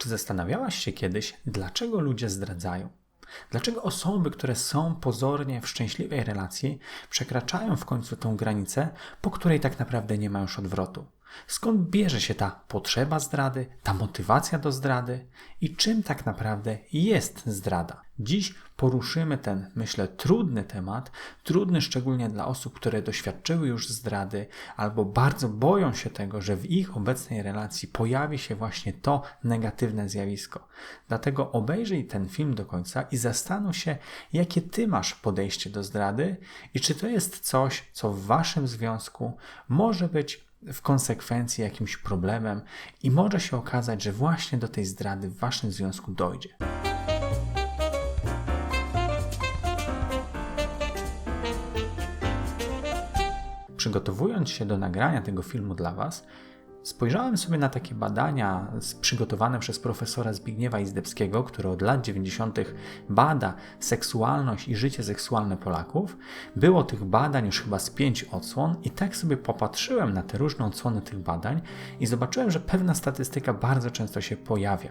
Czy zastanawiałaś się kiedyś, dlaczego ludzie zdradzają? Dlaczego osoby, które są pozornie w szczęśliwej relacji, przekraczają w końcu tą granicę, po której tak naprawdę nie ma już odwrotu? Skąd bierze się ta potrzeba zdrady, ta motywacja do zdrady i czym tak naprawdę jest zdrada? Dziś poruszymy ten, myślę, trudny temat, trudny szczególnie dla osób, które doświadczyły już zdrady albo bardzo boją się tego, że w ich obecnej relacji pojawi się właśnie to negatywne zjawisko. Dlatego obejrzyj ten film do końca i zastanów się, jakie ty masz podejście do zdrady i czy to jest coś, co w waszym związku może być w konsekwencji jakimś problemem i może się okazać, że właśnie do tej zdrady w waszym związku dojdzie. Przygotowując się do nagrania tego filmu dla Was, Spojrzałem sobie na takie badania przygotowane przez profesora Zbigniewa Izdebskiego, który od lat 90. bada seksualność i życie seksualne Polaków. Było tych badań już chyba z pięć odsłon i tak sobie popatrzyłem na te różne odsłony tych badań i zobaczyłem, że pewna statystyka bardzo często się pojawia.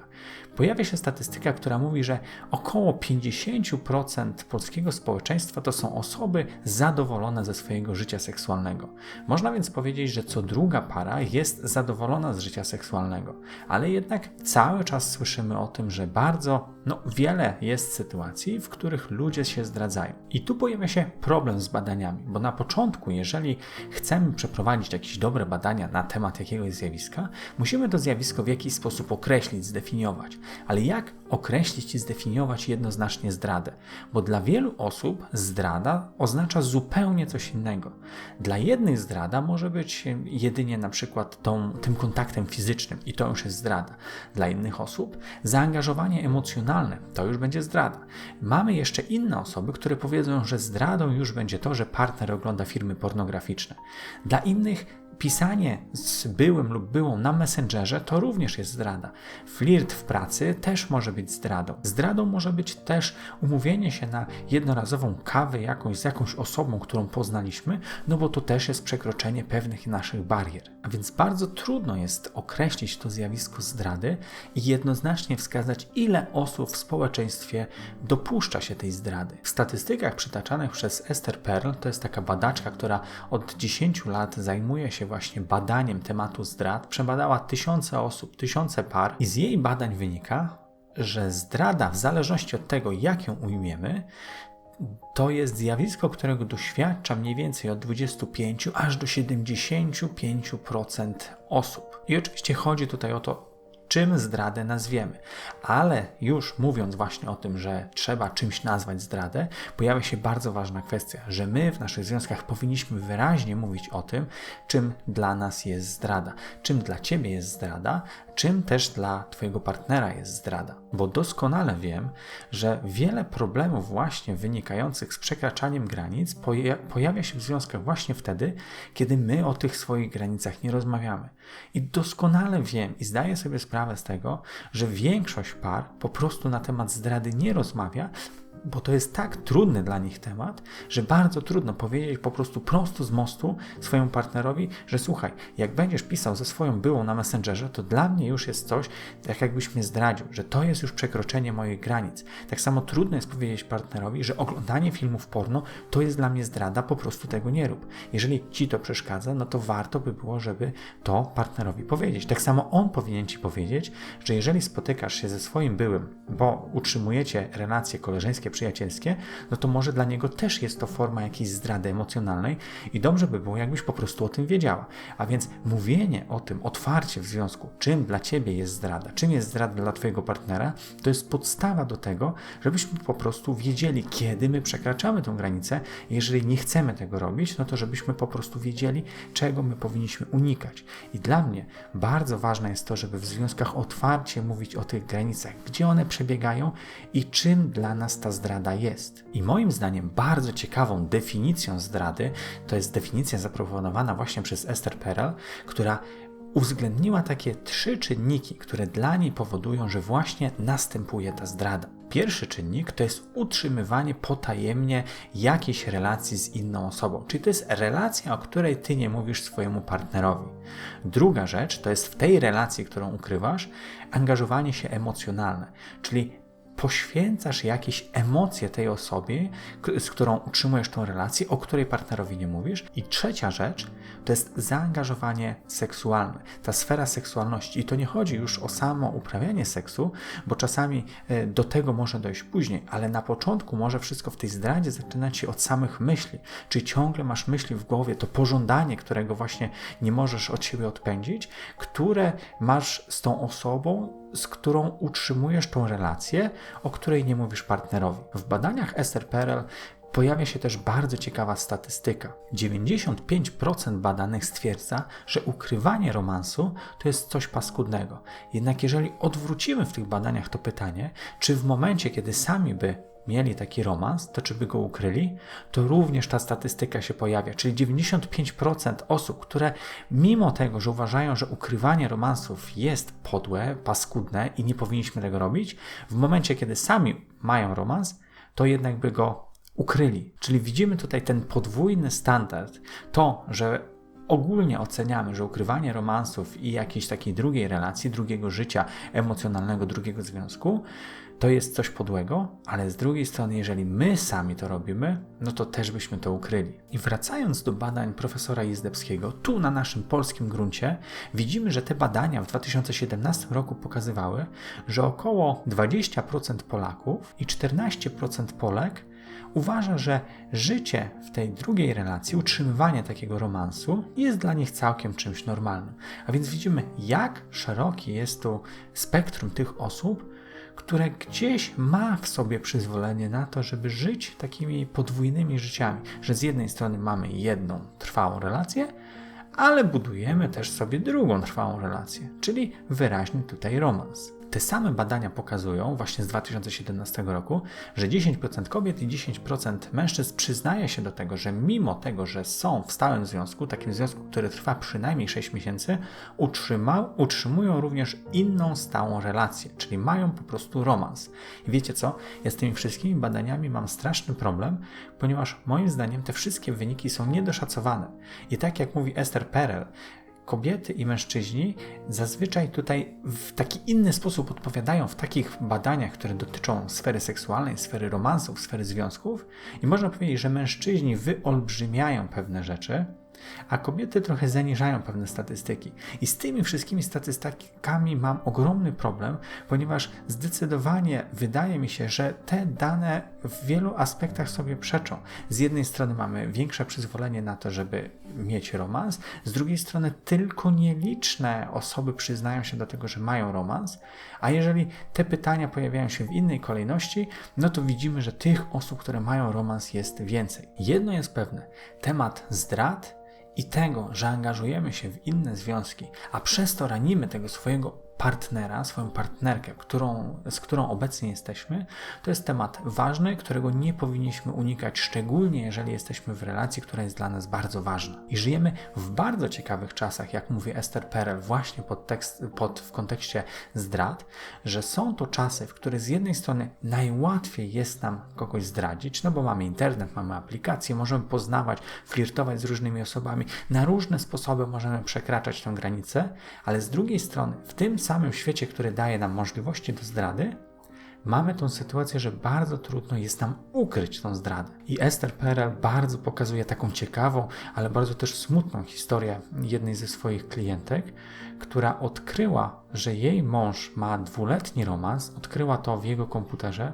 Pojawia się statystyka, która mówi, że około 50% polskiego społeczeństwa to są osoby zadowolone ze swojego życia seksualnego. Można więc powiedzieć, że co druga para jest zadowolona zadowolona z życia seksualnego, ale jednak cały czas słyszymy o tym, że bardzo no, wiele jest sytuacji, w których ludzie się zdradzają. I tu pojawia się problem z badaniami, bo na początku, jeżeli chcemy przeprowadzić jakieś dobre badania na temat jakiegoś zjawiska, musimy to zjawisko w jakiś sposób określić, zdefiniować. Ale jak określić i zdefiniować jednoznacznie zdradę? Bo dla wielu osób zdrada oznacza zupełnie coś innego. Dla jednych zdrada może być jedynie na przykład tą, tym kontaktem fizycznym i to już jest zdrada. Dla innych osób zaangażowanie emocjonalne to już będzie zdrada. Mamy jeszcze inne osoby, które powiedzą, że zdradą już będzie to, że partner ogląda filmy pornograficzne. Dla innych pisanie z byłym lub byłą na Messengerze to również jest zdrada. Flirt w pracy też może być zdradą. Zdradą może być też umówienie się na jednorazową kawę jakąś z jakąś osobą, którą poznaliśmy, no bo to też jest przekroczenie pewnych naszych barier. A więc bardzo trudno jest określić to zjawisko zdrady i jednoznacznie wskazać, ile osób w społeczeństwie dopuszcza się tej zdrady. W statystykach przytaczanych przez Esther Perl, to jest taka badaczka, która od 10 lat zajmuje się właśnie badaniem tematu zdrad, przebadała tysiące osób, tysiące par i z jej badań wynika, że zdrada, w zależności od tego, jak ją ujmiemy, to jest zjawisko, którego doświadcza mniej więcej od 25 aż do 75% osób. I oczywiście chodzi tutaj o to, czym zdradę nazwiemy. Ale już mówiąc właśnie o tym, że trzeba czymś nazwać zdradę, pojawia się bardzo ważna kwestia, że my w naszych związkach powinniśmy wyraźnie mówić o tym, czym dla nas jest zdrada, czym dla ciebie jest zdrada, czym też dla Twojego partnera jest zdrada. Bo doskonale wiem, że wiele problemów właśnie wynikających z przekraczaniem granic poja pojawia się w związkach właśnie wtedy, kiedy my o tych swoich granicach nie rozmawiamy. I doskonale wiem i zdaję sobie sprawę z tego, że większość par po prostu na temat zdrady nie rozmawia, bo to jest tak trudny dla nich temat, że bardzo trudno powiedzieć po prostu prosto z mostu swojemu partnerowi, że słuchaj, jak będziesz pisał ze swoją byłą na Messengerze, to dla mnie już jest coś, tak jakbyś mnie zdradził, że to jest już przekroczenie moich granic. Tak samo trudno jest powiedzieć partnerowi, że oglądanie filmów porno to jest dla mnie zdrada, po prostu tego nie rób. Jeżeli ci to przeszkadza, no to warto by było, żeby to partnerowi powiedzieć. Tak samo on powinien ci powiedzieć, że jeżeli spotykasz się ze swoim byłym, bo utrzymujecie relacje przyjacielskie, no to może dla niego też jest to forma jakiejś zdrady emocjonalnej i dobrze by było, jakbyś po prostu o tym wiedziała. A więc mówienie o tym otwarcie w związku, czym dla ciebie jest zdrada, czym jest zdrada dla twojego partnera, to jest podstawa do tego, żebyśmy po prostu wiedzieli, kiedy my przekraczamy tą granicę. Jeżeli nie chcemy tego robić, no to żebyśmy po prostu wiedzieli, czego my powinniśmy unikać. I dla mnie bardzo ważne jest to, żeby w związkach otwarcie mówić o tych granicach, gdzie one przebiegają i czym dla nas ta zdrada jest. I moim zdaniem bardzo ciekawą definicją zdrady to jest definicja zaproponowana właśnie przez Esther Perel, która uwzględniła takie trzy czynniki, które dla niej powodują, że właśnie następuje ta zdrada. Pierwszy czynnik to jest utrzymywanie potajemnie jakiejś relacji z inną osobą, czyli to jest relacja, o której ty nie mówisz swojemu partnerowi. Druga rzecz to jest w tej relacji, którą ukrywasz, angażowanie się emocjonalne, czyli poświęcasz jakieś emocje tej osobie, z którą utrzymujesz tą relację, o której partnerowi nie mówisz. I trzecia rzecz to jest zaangażowanie seksualne, ta sfera seksualności. I to nie chodzi już o samo uprawianie seksu, bo czasami e, do tego może dojść później, ale na początku może wszystko w tej zdradzie zaczynać się od samych myśli. Czyli ciągle masz myśli w głowie, to pożądanie, którego właśnie nie możesz od siebie odpędzić, które masz z tą osobą, z którą utrzymujesz tą relację, o której nie mówisz partnerowi. W badaniach Perel pojawia się też bardzo ciekawa statystyka. 95% badanych stwierdza, że ukrywanie romansu to jest coś paskudnego. Jednak jeżeli odwrócimy w tych badaniach to pytanie, czy w momencie, kiedy sami by mieli taki romans, to czy by go ukryli, to również ta statystyka się pojawia. Czyli 95% osób, które mimo tego, że uważają, że ukrywanie romansów jest podłe, paskudne i nie powinniśmy tego robić, w momencie, kiedy sami mają romans, to jednak by go ukryli. Czyli widzimy tutaj ten podwójny standard. To, że ogólnie oceniamy, że ukrywanie romansów i jakiejś takiej drugiej relacji, drugiego życia emocjonalnego, drugiego związku, to jest coś podłego, ale z drugiej strony, jeżeli my sami to robimy, no to też byśmy to ukryli. I wracając do badań profesora Jezdebskiego, tu na naszym polskim gruncie, widzimy, że te badania w 2017 roku pokazywały, że około 20% Polaków i 14% Polek uważa, że życie w tej drugiej relacji, utrzymywanie takiego romansu jest dla nich całkiem czymś normalnym. A więc widzimy, jak szeroki jest tu spektrum tych osób, które gdzieś ma w sobie przyzwolenie na to, żeby żyć takimi podwójnymi życiami, że z jednej strony mamy jedną trwałą relację, ale budujemy też sobie drugą trwałą relację, czyli wyraźny tutaj romans. Te same badania pokazują, właśnie z 2017 roku, że 10% kobiet i 10% mężczyzn przyznaje się do tego, że mimo tego, że są w stałym związku, takim związku, który trwa przynajmniej 6 miesięcy, utrzyma, utrzymują również inną stałą relację, czyli mają po prostu romans. I wiecie co? Ja z tymi wszystkimi badaniami mam straszny problem, ponieważ moim zdaniem te wszystkie wyniki są niedoszacowane. I tak jak mówi Esther Perel, kobiety i mężczyźni zazwyczaj tutaj w taki inny sposób odpowiadają w takich badaniach, które dotyczą sfery seksualnej, sfery romansów, sfery związków, i można powiedzieć, że mężczyźni wyolbrzymiają pewne rzeczy, a kobiety trochę zaniżają pewne statystyki. I z tymi wszystkimi statystykami mam ogromny problem, ponieważ zdecydowanie wydaje mi się, że te dane w wielu aspektach sobie przeczą. Z jednej strony mamy większe przyzwolenie na to, żeby mieć romans, z drugiej strony tylko nieliczne osoby przyznają się do tego, że mają romans, a jeżeli te pytania pojawiają się w innej kolejności, no to widzimy, że tych osób, które mają romans jest więcej. Jedno jest pewne, temat zdrad i tego, że angażujemy się w inne związki, a przez to ranimy tego swojego partnera, swoją partnerkę, którą, z którą obecnie jesteśmy, to jest temat ważny, którego nie powinniśmy unikać, szczególnie jeżeli jesteśmy w relacji, która jest dla nas bardzo ważna. I żyjemy w bardzo ciekawych czasach, jak mówi Esther Perel, właśnie pod tekst, pod, w kontekście zdrad, że są to czasy, w których z jednej strony najłatwiej jest nam kogoś zdradzić, no bo mamy internet, mamy aplikacje, możemy poznawać, flirtować z różnymi osobami, na różne sposoby możemy przekraczać tę granicę, ale z drugiej strony, w tym samym świecie, który daje nam możliwości do zdrady, mamy tą sytuację, że bardzo trudno jest nam ukryć tą zdradę. I Esther Perel bardzo pokazuje taką ciekawą, ale bardzo też smutną historię jednej ze swoich klientek, która odkryła, że jej mąż ma dwuletni romans, odkryła to w jego komputerze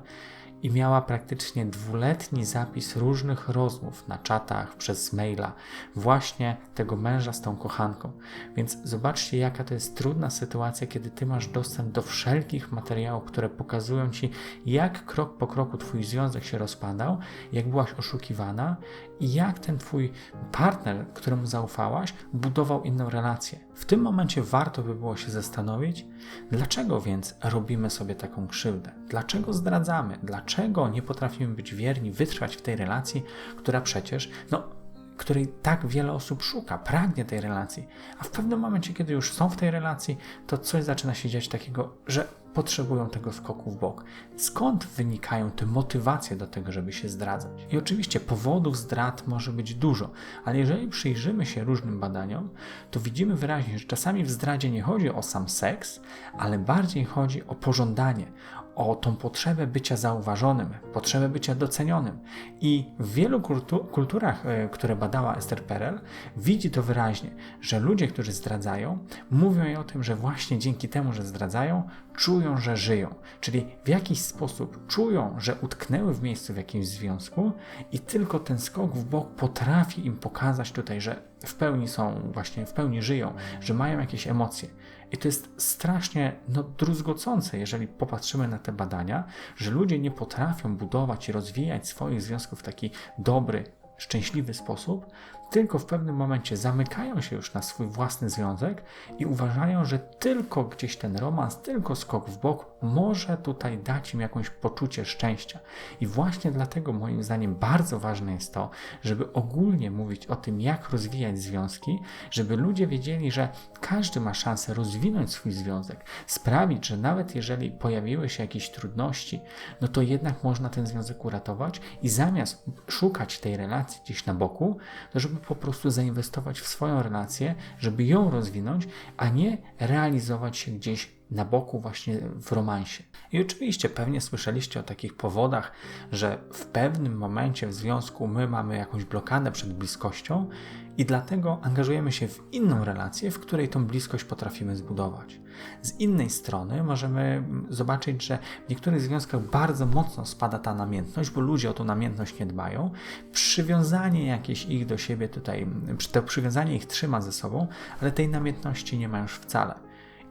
i miała praktycznie dwuletni zapis różnych rozmów na czatach, przez maila, właśnie tego męża z tą kochanką. Więc zobaczcie, jaka to jest trudna sytuacja, kiedy ty masz dostęp do wszelkich materiałów, które pokazują ci, jak krok po kroku twój związek się rozpadał, jak byłaś oszukiwana i jak ten twój partner, któremu zaufałaś, budował inną relację. W tym momencie warto by było się zastanowić, dlaczego więc robimy sobie taką krzywdę? Dlaczego zdradzamy? Dlaczego nie potrafimy być wierni, wytrwać w tej relacji, która przecież, no, której tak wiele osób szuka, pragnie tej relacji, a w pewnym momencie, kiedy już są w tej relacji, to coś zaczyna się dziać takiego, że potrzebują tego skoku w bok. Skąd wynikają te motywacje do tego, żeby się zdradzać? I oczywiście powodów zdrad może być dużo, ale jeżeli przyjrzymy się różnym badaniom, to widzimy wyraźnie, że czasami w zdradzie nie chodzi o sam seks, ale bardziej chodzi o pożądanie, o tą potrzebę bycia zauważonym, potrzebę bycia docenionym. I w wielu kultu kulturach, e, które badała Esther Perel, widzi to wyraźnie, że ludzie, którzy zdradzają, mówią o tym, że właśnie dzięki temu, że zdradzają, czują, że żyją. Czyli w jakiś sposób czują, że utknęły w miejscu w jakimś związku i tylko ten skok w bok potrafi im pokazać tutaj, że w pełni są, właśnie w pełni żyją, że mają jakieś emocje. I to jest strasznie no, druzgocące, jeżeli popatrzymy na te badania, że ludzie nie potrafią budować i rozwijać swoich związków w taki dobry, szczęśliwy sposób, tylko w pewnym momencie zamykają się już na swój własny związek i uważają, że tylko gdzieś ten romans, tylko skok w bok może tutaj dać im jakieś poczucie szczęścia. I właśnie dlatego moim zdaniem bardzo ważne jest to, żeby ogólnie mówić o tym, jak rozwijać związki, żeby ludzie wiedzieli, że każdy ma szansę rozwinąć swój związek, sprawić, że nawet jeżeli pojawiły się jakieś trudności, no to jednak można ten związek uratować i zamiast szukać tej relacji gdzieś na boku, to żeby po prostu zainwestować w swoją relację, żeby ją rozwinąć, a nie realizować się gdzieś na boku właśnie w romansie. I oczywiście pewnie słyszeliście o takich powodach, że w pewnym momencie w związku my mamy jakąś blokadę przed bliskością i dlatego angażujemy się w inną relację, w której tą bliskość potrafimy zbudować. Z innej strony możemy zobaczyć, że w niektórych związkach bardzo mocno spada ta namiętność, bo ludzie o tą namiętność nie dbają. Przywiązanie jakieś ich do siebie tutaj, to przywiązanie ich trzyma ze sobą, ale tej namiętności nie ma już wcale.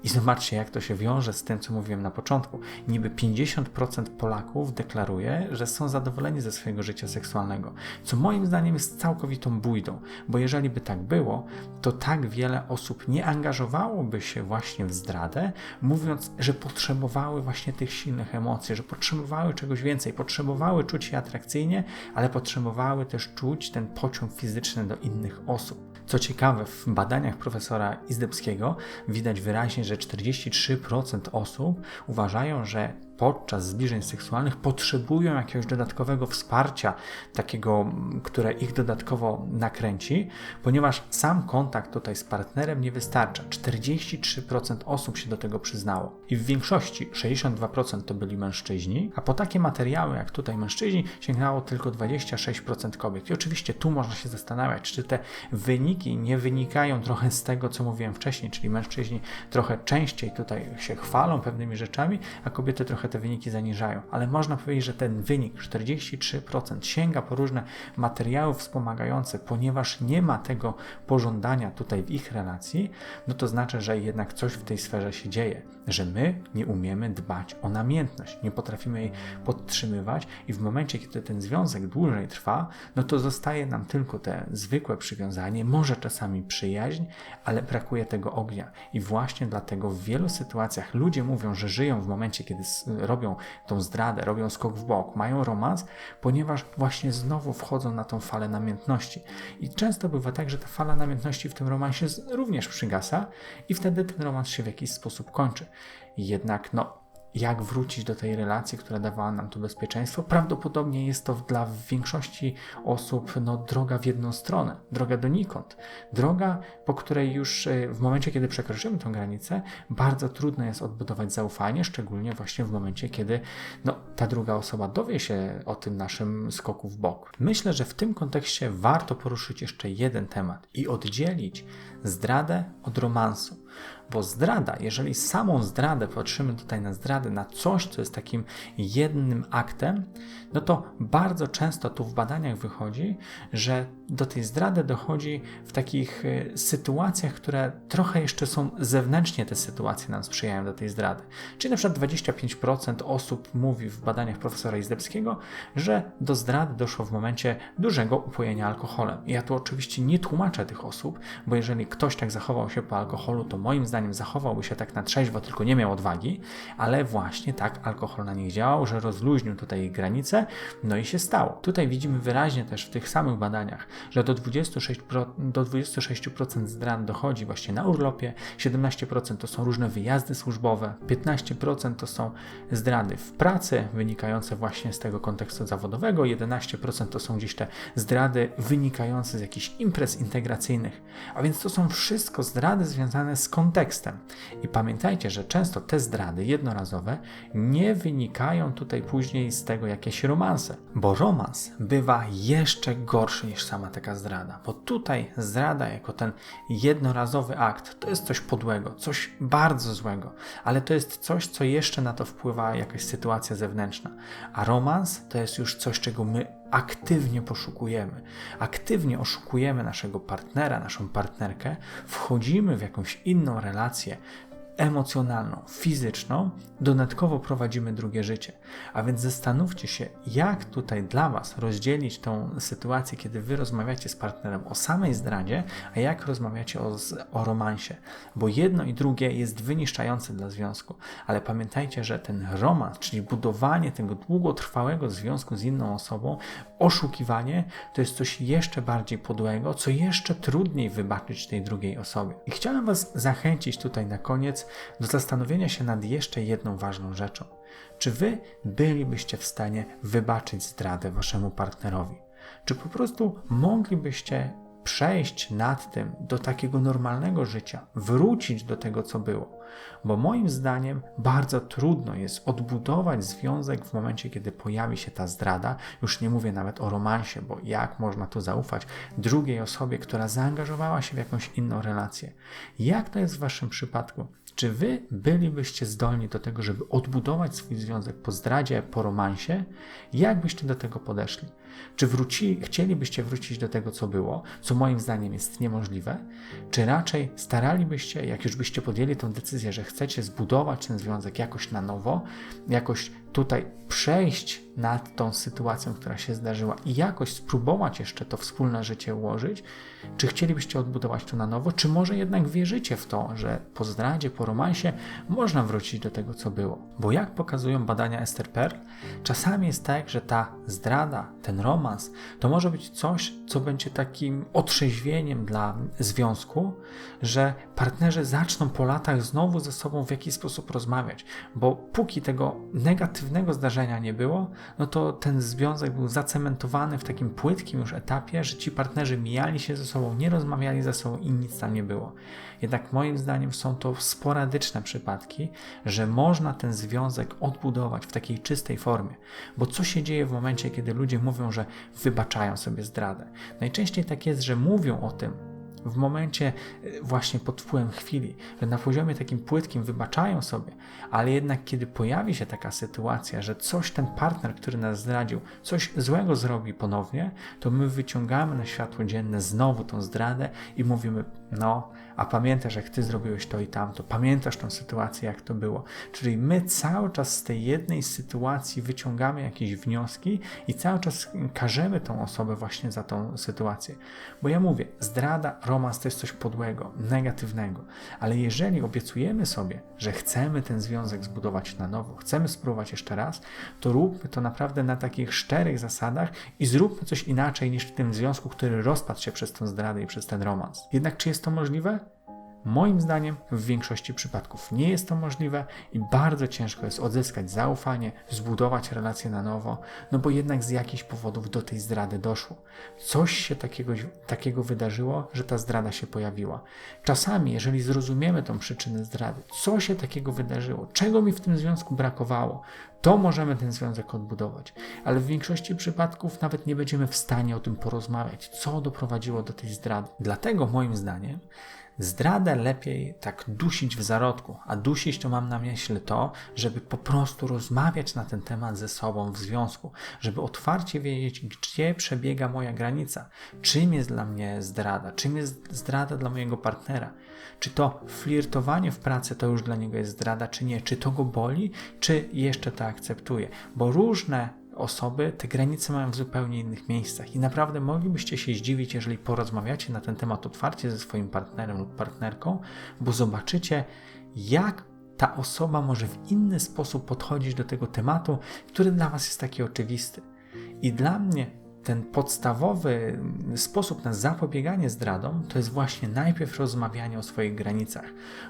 I zobaczcie, jak to się wiąże z tym, co mówiłem na początku. Niby 50% Polaków deklaruje, że są zadowoleni ze swojego życia seksualnego, co moim zdaniem jest całkowitą bójdą, bo jeżeli by tak było, to tak wiele osób nie angażowałoby się właśnie w zdradę, mówiąc, że potrzebowały właśnie tych silnych emocji, że potrzebowały czegoś więcej, potrzebowały czuć się atrakcyjnie, ale potrzebowały też czuć ten pociąg fizyczny do innych osób. Co ciekawe, w badaniach profesora Izdebskiego widać wyraźnie, że 43% osób uważają, że podczas zbliżeń seksualnych potrzebują jakiegoś dodatkowego wsparcia, takiego, które ich dodatkowo nakręci, ponieważ sam kontakt tutaj z partnerem nie wystarcza. 43% osób się do tego przyznało i w większości 62% to byli mężczyźni, a po takie materiały jak tutaj mężczyźni sięgnęło tylko 26% kobiet. I oczywiście tu można się zastanawiać, czy te wyniki nie wynikają trochę z tego, co mówiłem wcześniej, czyli mężczyźni trochę częściej tutaj się chwalą pewnymi rzeczami, a kobiety trochę trochę te wyniki zaniżają, ale można powiedzieć, że ten wynik 43% sięga po różne materiały wspomagające, ponieważ nie ma tego pożądania tutaj w ich relacji, no to znaczy, że jednak coś w tej sferze się dzieje, że my nie umiemy dbać o namiętność, nie potrafimy jej podtrzymywać i w momencie, kiedy ten związek dłużej trwa, no to zostaje nam tylko te zwykłe przywiązanie, może czasami przyjaźń, ale brakuje tego ognia. I właśnie dlatego w wielu sytuacjach ludzie mówią, że żyją w momencie, kiedy robią tą zdradę, robią skok w bok, mają romans, ponieważ właśnie znowu wchodzą na tą falę namiętności. I często bywa tak, że ta fala namiętności w tym romansie również przygasa i wtedy ten romans się w jakiś sposób kończy. Jednak no, jak wrócić do tej relacji, która dawała nam to bezpieczeństwo. Prawdopodobnie jest to dla większości osób no, droga w jedną stronę, droga donikąd. Droga, po której już e, w momencie, kiedy przekroczymy tę granicę, bardzo trudno jest odbudować zaufanie, szczególnie właśnie w momencie, kiedy no, ta druga osoba dowie się o tym naszym skoku w bok. Myślę, że w tym kontekście warto poruszyć jeszcze jeden temat i oddzielić zdradę od romansu. Bo zdrada, jeżeli samą zdradę patrzymy tutaj na zdradę, na coś, co jest takim jednym aktem, no to bardzo często tu w badaniach wychodzi, że do tej zdrady dochodzi w takich y, sytuacjach, które trochę jeszcze są zewnętrznie te sytuacje nam sprzyjają do tej zdrady. Czyli na przykład 25% osób mówi w badaniach profesora Izdebskiego, że do zdrady doszło w momencie dużego upojenia alkoholem. ja tu oczywiście nie tłumaczę tych osób, bo jeżeli ktoś tak zachował się po alkoholu, to moim zdaniem zachowałby się tak na trzeźwo, tylko nie miał odwagi, ale właśnie tak alkohol na nich działał, że rozluźnił tutaj granice, no i się stało. Tutaj widzimy wyraźnie też w tych samych badaniach, że do 26%, do 26% zdrad dochodzi właśnie na urlopie, 17% to są różne wyjazdy służbowe, 15% to są zdrady w pracy wynikające właśnie z tego kontekstu zawodowego, 11% to są gdzieś te zdrady wynikające z jakichś imprez integracyjnych. A więc to są wszystko zdrady związane z kontekstem. I pamiętajcie, że często te zdrady jednorazowe nie wynikają tutaj później z tego jakieś romanse, bo romans bywa jeszcze gorszy niż sama taka zdrada, bo tutaj zdrada jako ten jednorazowy akt to jest coś podłego, coś bardzo złego, ale to jest coś, co jeszcze na to wpływa jakaś sytuacja zewnętrzna, a romans to jest już coś, czego my aktywnie poszukujemy, aktywnie oszukujemy naszego partnera, naszą partnerkę, wchodzimy w jakąś inną relację, emocjonalną, fizyczną, dodatkowo prowadzimy drugie życie. A więc zastanówcie się, jak tutaj dla Was rozdzielić tą sytuację, kiedy Wy rozmawiacie z partnerem o samej zdradzie, a jak rozmawiacie o, o romansie. Bo jedno i drugie jest wyniszczające dla związku. Ale pamiętajcie, że ten romans, czyli budowanie tego długotrwałego związku z inną osobą, oszukiwanie, to jest coś jeszcze bardziej podłego, co jeszcze trudniej wybaczyć tej drugiej osobie. I chciałem Was zachęcić tutaj na koniec do zastanowienia się nad jeszcze jedną ważną rzeczą. Czy wy bylibyście w stanie wybaczyć zdradę waszemu partnerowi? Czy po prostu moglibyście przejść nad tym do takiego normalnego życia, wrócić do tego, co było? Bo moim zdaniem bardzo trudno jest odbudować związek w momencie, kiedy pojawi się ta zdrada. Już nie mówię nawet o romansie, bo jak można tu zaufać drugiej osobie, która zaangażowała się w jakąś inną relację? Jak to jest w waszym przypadku? Czy wy bylibyście zdolni do tego, żeby odbudować swój związek po zdradzie, po romansie? Jak byście do tego podeszli? Czy wróci, chcielibyście wrócić do tego, co było, co moim zdaniem jest niemożliwe? Czy raczej staralibyście, jak już byście podjęli tę decyzję, że chcecie zbudować ten związek jakoś na nowo, jakoś tutaj przejść nad tą sytuacją, która się zdarzyła i jakoś spróbować jeszcze to wspólne życie ułożyć? Czy chcielibyście odbudować to na nowo, czy może jednak wierzycie w to, że po zdradzie, po romansie można wrócić do tego, co było? Bo jak pokazują badania Esther Perl, czasami jest tak, że ta zdrada, ten romans, to może być coś, co będzie takim otrzeźwieniem dla związku, że partnerzy zaczną po latach znowu ze sobą w jakiś sposób rozmawiać, bo póki tego negatywnego zdarzenia nie było, no to ten związek był zacementowany w takim płytkim już etapie, że ci partnerzy mijali się ze sobą, nie rozmawiali ze sobą i nic tam nie było. Jednak moim zdaniem są to sporadyczne przypadki, że można ten związek odbudować w takiej czystej formie. Bo co się dzieje w momencie, kiedy ludzie mówią, że wybaczają sobie zdradę? Najczęściej tak jest, że mówią o tym, w momencie e, właśnie pod wpływem chwili, że na poziomie takim płytkim wybaczają sobie, ale jednak kiedy pojawi się taka sytuacja, że coś ten partner, który nas zdradził, coś złego zrobi ponownie, to my wyciągamy na światło dzienne znowu tą zdradę i mówimy, no, a pamiętasz, jak ty zrobiłeś to i tamto, pamiętasz tą sytuację, jak to było. Czyli my cały czas z tej jednej sytuacji wyciągamy jakieś wnioski i cały czas karzemy tą osobę właśnie za tą sytuację. Bo ja mówię, zdrada, romans to jest coś podłego, negatywnego, ale jeżeli obiecujemy sobie, że chcemy ten związek zbudować na nowo, chcemy spróbować jeszcze raz, to róbmy to naprawdę na takich szczerych zasadach i zróbmy coś inaczej niż w tym związku, który rozpadł się przez tę zdradę i przez ten romans. Jednak czy jest to możliwe? Moim zdaniem w większości przypadków nie jest to możliwe i bardzo ciężko jest odzyskać zaufanie, zbudować relacje na nowo, no bo jednak z jakichś powodów do tej zdrady doszło. Coś się takiego, takiego wydarzyło, że ta zdrada się pojawiła. Czasami, jeżeli zrozumiemy tą przyczynę zdrady, co się takiego wydarzyło, czego mi w tym związku brakowało, to możemy ten związek odbudować. Ale w większości przypadków nawet nie będziemy w stanie o tym porozmawiać, co doprowadziło do tej zdrady. Dlatego moim zdaniem Zdradę lepiej tak dusić w zarodku, a dusić to mam na myśli to, żeby po prostu rozmawiać na ten temat ze sobą w związku, żeby otwarcie wiedzieć, gdzie przebiega moja granica, czym jest dla mnie zdrada, czym jest zdrada dla mojego partnera. Czy to flirtowanie w pracy to już dla niego jest zdrada, czy nie, czy to go boli, czy jeszcze to akceptuje, bo różne osoby te granice mają w zupełnie innych miejscach i naprawdę moglibyście się zdziwić, jeżeli porozmawiacie na ten temat otwarcie ze swoim partnerem lub partnerką, bo zobaczycie, jak ta osoba może w inny sposób podchodzić do tego tematu, który dla Was jest taki oczywisty. I dla mnie ten podstawowy sposób na zapobieganie zdradom to jest właśnie najpierw rozmawianie o swoich granicach.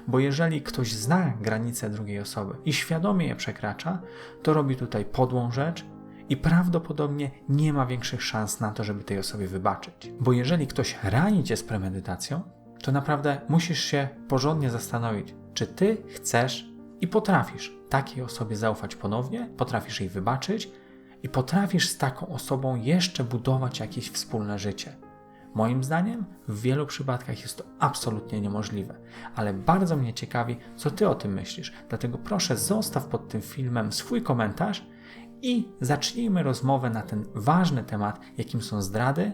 Bo jeżeli ktoś zna granice drugiej osoby i świadomie je przekracza, to robi tutaj podłą rzecz i prawdopodobnie nie ma większych szans na to, żeby tej osobie wybaczyć. Bo jeżeli ktoś rani cię z premedytacją, to naprawdę musisz się porządnie zastanowić, czy ty chcesz i potrafisz takiej osobie zaufać ponownie, potrafisz jej wybaczyć i potrafisz z taką osobą jeszcze budować jakieś wspólne życie. Moim zdaniem w wielu przypadkach jest to absolutnie niemożliwe, ale bardzo mnie ciekawi, co ty o tym myślisz. Dlatego proszę zostaw pod tym filmem swój komentarz i zacznijmy rozmowę na ten ważny temat, jakim są zdrady,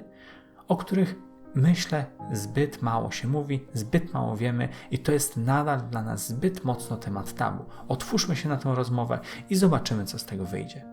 o których myślę zbyt mało się mówi, zbyt mało wiemy i to jest nadal dla nas zbyt mocno temat tabu. Otwórzmy się na tę rozmowę i zobaczymy, co z tego wyjdzie.